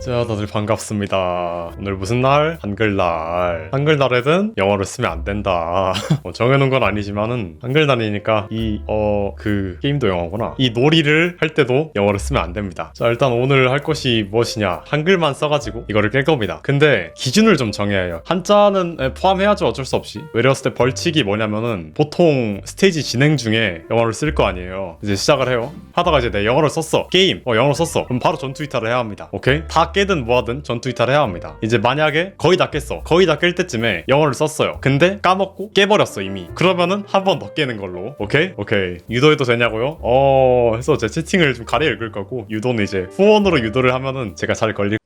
자, 다들 반갑습니다. 오늘 무슨 날? 한글날. 한글날에는 영어를 쓰면 안 된다. 뭐 정해놓은 건 아니지만은 한글날이니까 이, 어, 그 게임도 영어구나. 이 놀이를 할 때도 영어를 쓰면 안 됩니다. 자, 일단 오늘 할 것이 무엇이냐. 한글만 써가지고 이거를 깰 겁니다. 근데 기준을 좀 정해야 해요. 한자는 에, 포함해야죠. 어쩔 수 없이. 외렸을 때 벌칙이 뭐냐면은 보통 스테이지 진행 중에 영어를 쓸 거 아니에요. 이제 시작을 해요. 하다가 이제 내 영어를 썼어. 게임. 어, 영어를 썼어. 그럼 바로 전투 이탈을 해야 합니다. 오케이? 다 깨든 뭐하든 전투 이탈을 해야 합니다. 이제 만약에 거의 다 깼어. 거의 다 깰 때쯤에 영어를 썼어요. 근데 까먹고 깨버렸어 이미. 그러면은 한 번 더 깨는 걸로. 오케이? 오케이. 유도해도 되냐고요? 어, 해서 제 채팅을 좀 가려 읽을 거고 유도는 이제 후원으로 유도를 하면은 제가 잘 걸릴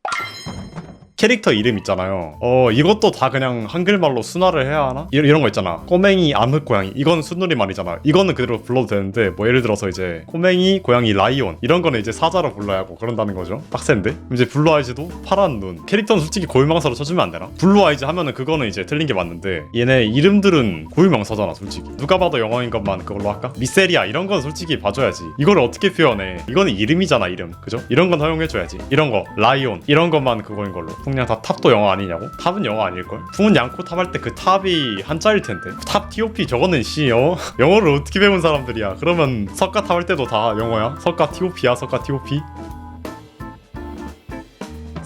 캐릭터 이름 있잖아요. 어, 이것도 다 그냥 한글말로 순화를 해야 하나? 이, 이런 거 있잖아. 꼬맹이, 암흑 고양이. 이건 순누리 말이잖아. 이거는 그대로 불러도 되는데, 뭐 예를 들어서 이제 꼬맹이, 고양이, 라이온. 이런 거는 이제 사자로 불러야 하고 그런다는 거죠. 빡센데? 이제 블루 아이즈도 파란 눈. 캐릭터는 솔직히 고유명사로 쳐주면 안 되나? 블루 아이즈 하면은 그거는 이제 틀린 게 맞는데, 얘네 이름들은 고유명사잖아, 솔직히. 누가 봐도 영어인 것만 그걸로 할까? 미세리아. 이런 건 솔직히 봐줘야지. 이거를 어떻게 표현해? 이거는 이름이잖아, 이름. 그죠? 이런 건 허용해줘야지. 이런 거, 라이온. 이런 것만 그거인 걸로. 그냥 다 탑도 영어 아니냐고? 탑은 영어 아닐걸? 풍은 양코 탑할 때 그 탑이 한자일 텐데 탑 TOP 저거는 씨 영어? 영어를 어떻게 배운 사람들이야 그러면 석가 탑할 때도 다 영어야? 석가 TOP야 석가 TOP?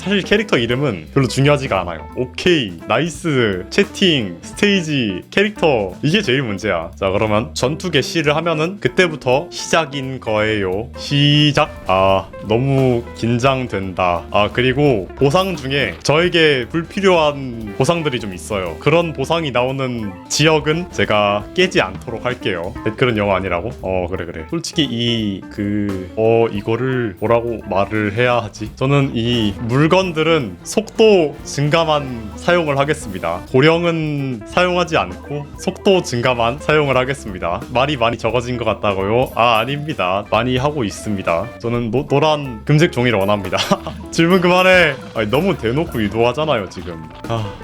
사실 캐릭터 이름은 별로 중요하지가 않아요. 오케이, 나이스, 채팅, 스테이지, 캐릭터 이게 제일 문제야. 자 그러면 전투 개시를 하면은 그때부터 시작인 거예요. 시작. 아 너무 긴장된다. 아 그리고 보상 중에 저에게 불필요한 보상들이 좀 있어요. 그런 보상이 나오는 지역은 제가 깨지 않도록 할게요. 댓글은 영어 아니라고? 어 그래 그래. 솔직히 이 그 어 이거를 뭐라고 말을 해야 하지? 저는 이 물건 들은 속도 증가만 사용을 하겠습니다. 고령은 사용하지 않고 속도 증가만 사용을 하겠습니다. 말이 많이 적어진 것 같다고요? 아 아닙니다. 많이 하고 있습니다. 저는 노, 노란 금색 종이를 원합니다. 질문 그만해. 아니, 너무 대놓고 유도하잖아요 지금. 아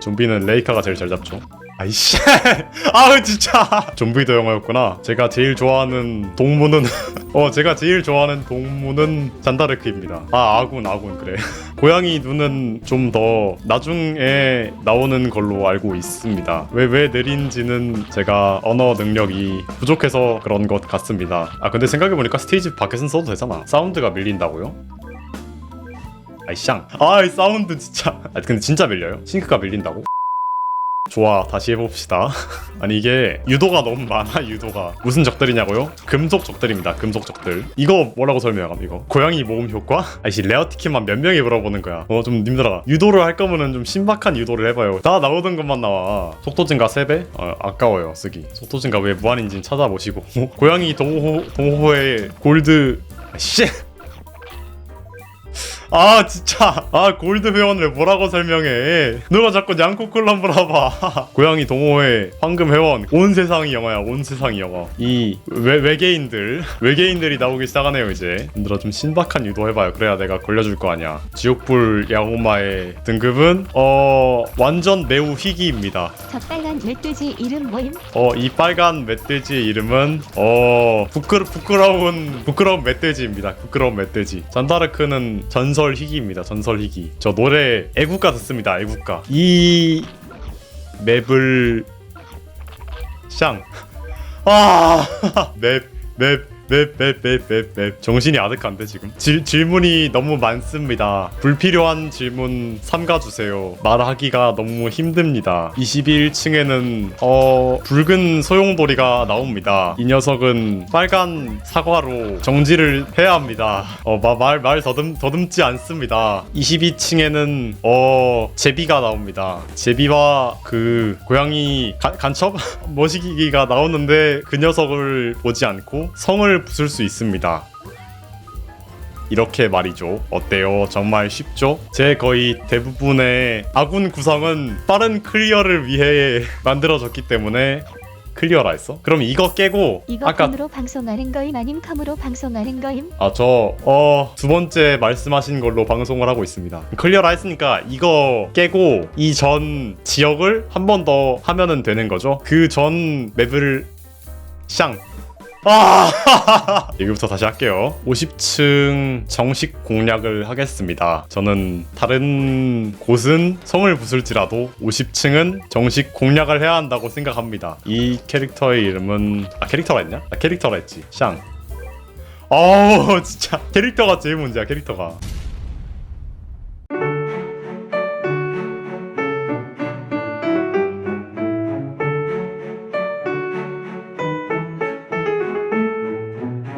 좀비는 레이카가 제일 잘 잡죠. 아이씨. 아우 진짜. 좀비도 영어였구나. 제가 제일 좋아하는 동물은 어 제가 제일 좋아하는 동물은 잔다르크입니다. 아 아군 아군 그래. 고양이 눈은 좀 더 나중에 나오는 걸로 알고 있습니다. 왜 왜 내린지는 제가 언어 능력이 부족해서 그런 것 같습니다. 아 근데 생각해보니까 스테이지 밖에선 써도 되잖아. 사운드가 밀린다고요? 아이 쌍 아이 사운드 진짜. 아 근데 진짜 밀려요? 싱크가 밀린다고? 좋아 다시 해봅시다. 아니 이게 유도가 너무 많아 유도가. 무슨 적들이냐고요? 금속 적들입니다 금속 적들. 이거 뭐라고 설명함 이거? 고양이 모음 효과? 아이씨 레어티켓만 몇 명이 물어보는 거야. 어 좀 님들아 유도를 할 거면은 좀 신박한 유도를 해봐요. 다 나오던 것만 나와. 속도 증가 3배? 어, 아까워요 쓰기. 속도 증가 왜 무한인지는 찾아보시고. 고양이 동호, 동호회 골드 씨 아 진짜. 아 골드 회원을 뭐라고 설명해? 누가 자꾸 양코 콜라 물어봐. 고양이 동호회 황금 회원. 온 세상이 영어야 온 세상이 영어 이 외, 외계인들. 외계인들이 나오기 시작하네요 이제. 얘들아 좀 신박한 유도 해봐요. 그래야 내가 걸려줄 거 아니야. 지옥불 야구마의 등급은 어 완전 매우 희귀입니다. 저 빨간 멧돼지 이름 뭐임? 어, 이 빨간 멧돼지의 이름은 어, 부끄러, 부끄러운 부끄러운 멧돼지입니다. 부끄러운 멧돼지. 잔다르크는 전설 희귀입니다. 전설 희귀. 저 노래 애국가 듣습니다. 애국가. 이 맵을 샹. 아, 맵, 맵. 맵, 맵, 맵, 맵, 맵. 정신이 아득한데 지금? 질, 질문이 너무 많습니다. 불필요한 질문 삼가주세요. 말하기가 너무 힘듭니다. 21층에는 어 붉은 소용돌이가 나옵니다. 이 녀석은 빨간 사과로 정지를 해야 합니다. 어말 말 더듬 더듬지 않습니다. 22층에는 어 제비가 나옵니다. 제비와 그 고양이 간, 간첩? 머시기가 나오는데 그 녀석을 보지 않고 성을 부술 수 있습니다. 이렇게 말이죠. 어때요? 정말 쉽죠? 제 거의 대부분의 아군 구성은 빠른 클리어를 위해 만들어졌기 때문에 클리어라 했어? 그럼 이거 깨고 이거 아까 폰으로 방송하는 거임 아님 컴으로 방송하는 거임? 아저어두 번째 말씀하신 걸로 방송을 하고 있습니다. 클리어라 했으니까 이거 깨고 이 전 지역을 한 번 더 하면은 되는 거죠. 그 전 맵을 샹 아! 여기부터 다시 할게요. 50층 정식 공략을 하겠습니다. 저는 다른 곳은 성을 부술지라도 50층은 정식 공략을 해야 한다고 생각합니다. 이 캐릭터의 이름은 아 캐릭터라 했냐? 아 캐릭터라 했지. 샹. 어우 진짜. 캐릭터가 제일 문제야 캐릭터가